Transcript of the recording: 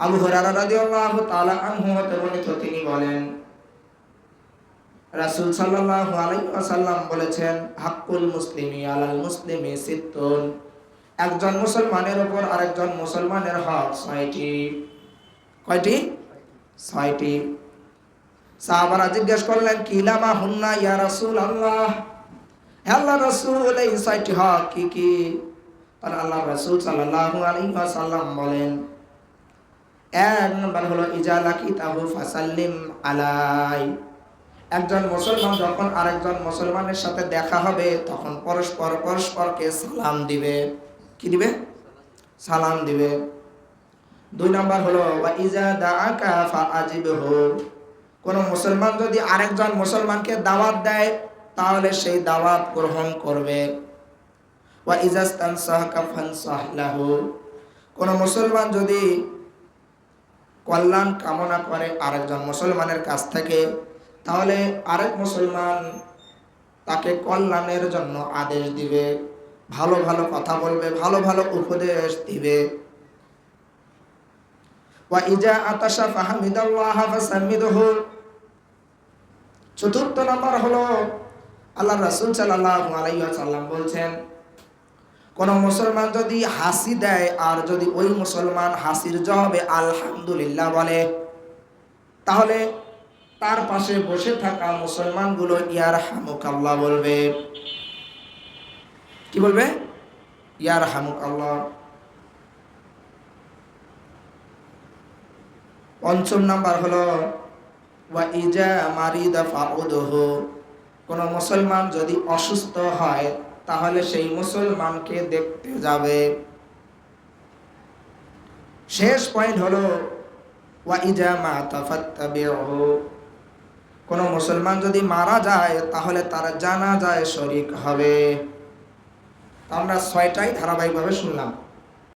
আবু হুরায়রা রাদিয়াল্লাহু তাআলা আনহু হতে বর্ণিত, তিনি বলেন, রাসূল সাল্লাল্লাহু আলাইহি ওয়াসাল্লাম বলেছেন, হাক্কুল মুসলিমি আলাল মুসলিমি সিত্তুন। একজন মুসলমানের উপর আরেকজন মুসলমানের হক ছয়টি। কয়টি? ছয়টি। সাহাবারা জিজ্ঞেস করলেন কিলামা হুন্না ইয়া রাসূল আল্লাহ আল্লাহ রাসূল, এই ছয়টি হক কি কি? আর আল্লাহ রাসূল সাল্লাল্লাহু আলাইহি ওয়াসাল্লাম বলেন এক নম্বর হলো ইজালাকি তাহু ফাসাল্লিম আলাই। একজন মুসলমান যখন আরেকজন মুসলমানের সাথে দেখা হবে, তখন পরস্পর, পরস্পরকে সালাম দিবে। কি দিবে? সালাম দিবে। দুই নম্বর হলো ইজা দাআকা ফাআজিবহু। কোন মুসলমান যদি আরেকজন মুসলমানকে দাওয়াত দেয়, তাহলে সেই দাওয়াত গ্রহণ করবে। ওয়া ইজাস্তানসাহকা ফানসাহ লাহু। কোন মুসলমান যদি কল্যাণ কামনা করে আরেকজন মুসলমানের কাছ থেকে, তাহলে আরেক মুসলমান তাকে কল্যাণের জন্য আদেশ দিবে, ভালো ভালো কথা বলবে, ভালো ভালো উপদেশ দিবে। চতুর্থ নম্বর হলো আল্লাহ রাসূল সাল্লাল্লাহু আলাইহি ওয়াসাল্লাম বলছেন কোন মুসলমান যদি হাসি দেয় আর যদি ওই মুসলমান হাসির জবাবে আলহামদুলিল্লাহ বলে, তাহলে তার পাশে বসে থাকা মুসলমানগুলো ইয়ার হামুক আল্লাহ বলবে। কি বলবে? ইয়ার হামুক আল্লাহ পঞ্চম নাম্বার হলো, ওয়া ইজা মারিদা ফাউদহু। কোন মুসলমান যদি অসুস্থ হয় তাহলে সেই মুসলমানকে দেখতে যাবে। শেষ পয়েন্ট হলো তাফাত্তাবিহু কোন মুসলমান যদি মারা যায়, তাহলে তার জানা যায় শরিক হবে। আমরা ছয়টাই ধারাবাহিকভাবে শুনলাম।